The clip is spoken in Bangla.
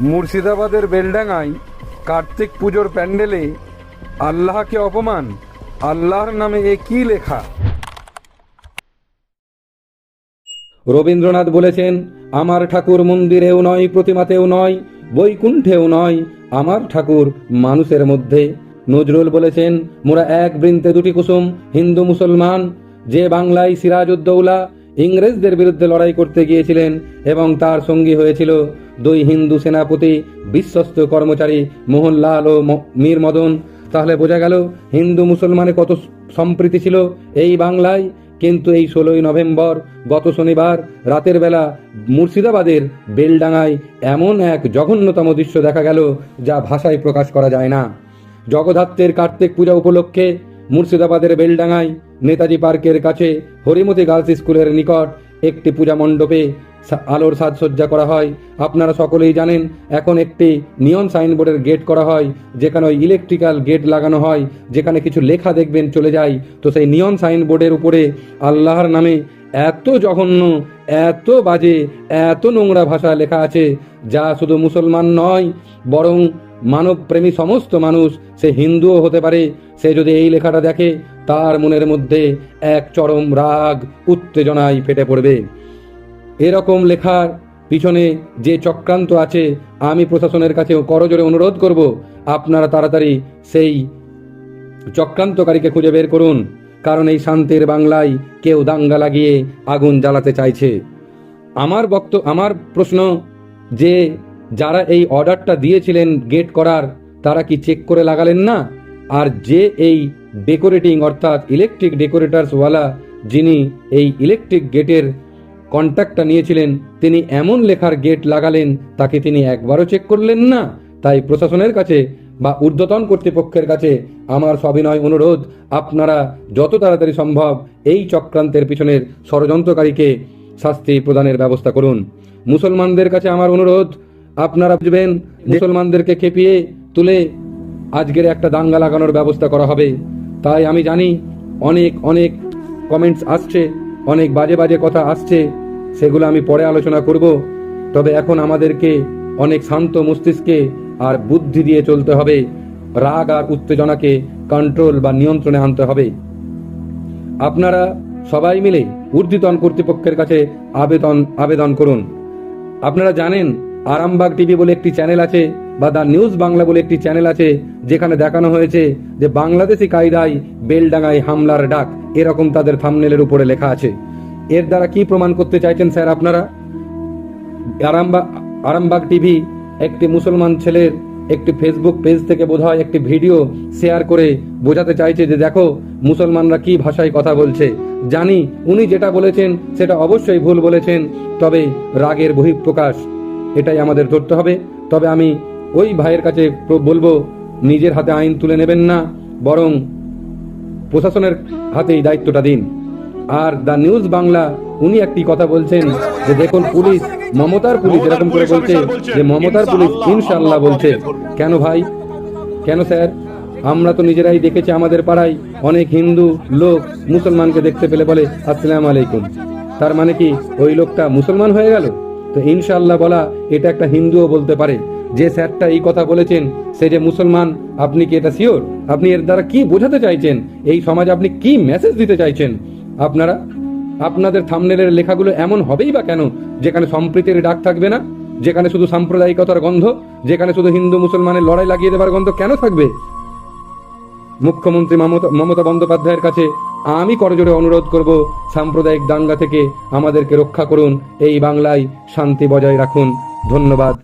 মুর্শিদাবাদের বেলডাঙায় কার্তিক পুজোর প্যান্ডেলে আল্লাহকে অপমান। আল্লাহর নামে এ কি লেখা? রবীন্দ্রনাথ বলেছেন, আমার ঠাকুর মন্দিরেও নয়, প্রতিমাতেও নয়, বৈকুণ্ঠেও নয়, আমার ঠাকুর মানুষের মধ্যে। নজরুল বলেছেন, মোরা এক বৃন্তে দুটি কুসুম, হিন্দু মুসলমান, যে বাংলায় সিরাজউদ্দৌলা ইংরেজদের বিরুদ্ধে লড়াই করতে গিয়েছিলেন এবং তার সঙ্গী হয়েছিল দুই হিন্দু সেনাপতি, বিশ্বস্ত কর্মচারী মোহনলাল ও মীর মদন তাহলে বোঝা গেল, হিন্দু মুসলমানে কত সম্প্রীতি ছিল এই বাংলায়। কিন্তু এই ষোলোই নভেম্বর, গত শনিবার, রাতের বেলা মুর্শিদাবাদের বেলডাঙ্গায় এমন এক জঘন্যতম দৃশ্য দেখা গেল, যা ভাষায় প্রকাশ করা যায় না। জগদ্ধাত্রের কার্তিক পূজা উপলক্ষে মুর্শিদাবাদের বেলডাঙ্গায় নেতাজি পার্কের কাছে হরিমতি গার্লস স্কুলের নিকট একটি পূজা মণ্ডপে আলোর সাজসজ্জা করা হয়। আপনারা সকলেই জানেন, এখন একটি নিয়ন সাইনবোর্ডের গেট করা হয়, যেখানে ওই ইলেকট্রিক্যাল গেট লাগানো হয়, যেখানে কিছু লেখা দেখবেন চলে যায়। তো সেই নিয়ন সাইনবোর্ডের উপরে আল্লাহর নামে এত জঘন্য, এত বাজে, এত নোংরা ভাষা লেখা আছে, যা শুধু মুসলমান নয়, বরং মানবপ্রেমী সমস্ত মানুষ, সে হিন্দুও হতে পারে। সে যদি এই লেখাটা দেখে তার মনের মধ্যে এক চরম রাগ উত্তেজনায় ফেটে পড়বে। এরকম লেখার পিছনে যে চক্রান্ত আছে, আমি প্রশাসনের কাছে করজোরে অনুরোধ করব, আপনারা তাড়াতাড়ি সেই চক্রান্তকারীকে খুঁজে বের করুন, কারণ এই শান্তির বাংলায় কেউ দাঙ্গা লাগিয়ে আগুন জ্বালাতে চাইছে। আমার বক্ত, আমার প্রশ্ন যে, যারা এই অর্ডারটা দিয়েছিলেন গেট করার, তারা কি চেক করে লাগালেন না? আর যে এই ডেকোরেটিং অর্থাৎ ইলেকট্রিক ডেকোরেটার্সওয়ালা যিনি এই ইলেকট্রিক গেটের কন্ট্যাক্টটা নিয়েছিলেন তিনি এমন লেখার গেট লাগালেন তাকে তিনি একবারও চেক করলেন না। তাই প্রশাসনের কাছে বা ঊর্ধ্বতন কর্তৃপক্ষের কাছে আমার সবিনয় অনুরোধ আপনারা যত তাড়াতাড়ি সম্ভব এই চক্রান্তের পিছনের ষড়যন্ত্রকারীকে শাস্তি প্রদানের ব্যবস্থা করুন। মুসলমানদের কাছে আমার অনুরোধ আপনারা বুঝবেন মুসলমানদেরকে খেপিয়ে তুলে আজকের একটা দাঙ্গা লাগানোর ব্যবস্থা করা হবে। তাই আমি জানি অনেক অনেক কমেন্টস আসছে, অনেক বাজে বাজে কথা আসছে, সেগুলো আমি পরে আলোচনা করব। তবে এখন আমাদেরকে অনেক শান্ত মস্তিষ্কে আর বুদ্ধি দিয়ে চলতে হবে। রাগ আর উত্তেজনাকে কন্ট্রোল বা নিয়ন্ত্রণে আনতে হবে। আপনারা সবাই মিলে ঊর্ধ্বতন কর্তৃপক্ষের কাছে আবেদন আবেদন করুন। আপনারা জানেন, আরামবাগ টিভি বলে একটি চ্যানেল আছে। বা দ্য নিউজ বাংলা বলে একটি চ্যানেল আছে, যেখানে দেখানো হয়েছে যে বাংলাদেশি কায়দায় বেলডাঙ্গায় হামলার ডাক। এরকম তাদের থামনেলের উপরে লেখা আছে। এর দ্বারা কি প্রমাণ করতে চাইছেন স্যার আপনারা? আরামবাগ আরামবাগ টিভি একটি মুসলমান ছেলের একটি ফেসবুক পেজ থেকে বোধহয় একটি ভিডিও শেয়ার করে বোঝাতে চাইছে যে দেখো, মুসলমানরা কি ভাষায় কথা বলছে। জানি উনি যেটা বলেছেন সেটা অবশ্যই ভুল বলেছেন, তবে রাগের বহিঃপ্রকাশ, এটাই আমাদের ধরতে হবে। তবে আমি ওই ভাইয়ের কাছে বলব নিজের হাতে আইন তুলে নেবেন না বরং প্রশাসনের হাতেই দায়িত্বটা দিন। আর দ্য নিউজ বাংলা উনি একটি কথা বলছেন যে দেখুন পুলিশ মমতার পুলিশ এরকম করে বলছে যে মমতার পুলিশ ইনশাল্লাহ বলছে। কেন ভাই? কেন স্যার? আমরা তো নিজেরাই দেখেছি আমাদের পাড়ায় অনেক হিন্দু লোক মুসলমানকে দেখতে পেলে বলে আসসালামু আলাইকুম। তার মানে কি ওই লোকটা মুসলমান হয়ে গেল? তো ইনশাল্লাহ বলা এটা একটা হিন্দুও বলতে পারে। যে স্যারটা এই কথা বলেছেন, সে যে মুসলমান, আপনি কি এটা শিওর আপনি এর দ্বারা কি বোঝাতে চাইছেন? এই সমাজে আপনি কি মেসেজ দিতে চাইছেন? আপনারা, আপনাদের থামনেলের লেখাগুলো এমন হবেই বা কেন? যেখানে সম্প্রীতির ডাক থাকবে না, যেখানে শুধু সাম্প্রদায়িকতার গন্ধ, যেখানে শুধু হিন্দু মুসলমানের লড়াই লাগিয়ে দেবার গন্ধ কেন থাকবে? মুখ্যমন্ত্রী মমতা বন্দ্যোপাধ্যায়ের কাছে আমি করজোরে অনুরোধ করব, সাম্প্রদায়িক দাঙ্গা থেকে আমাদেরকে রক্ষা করুন, এই বাংলায় শান্তি বজায় রাখুন। ধন্যবাদ।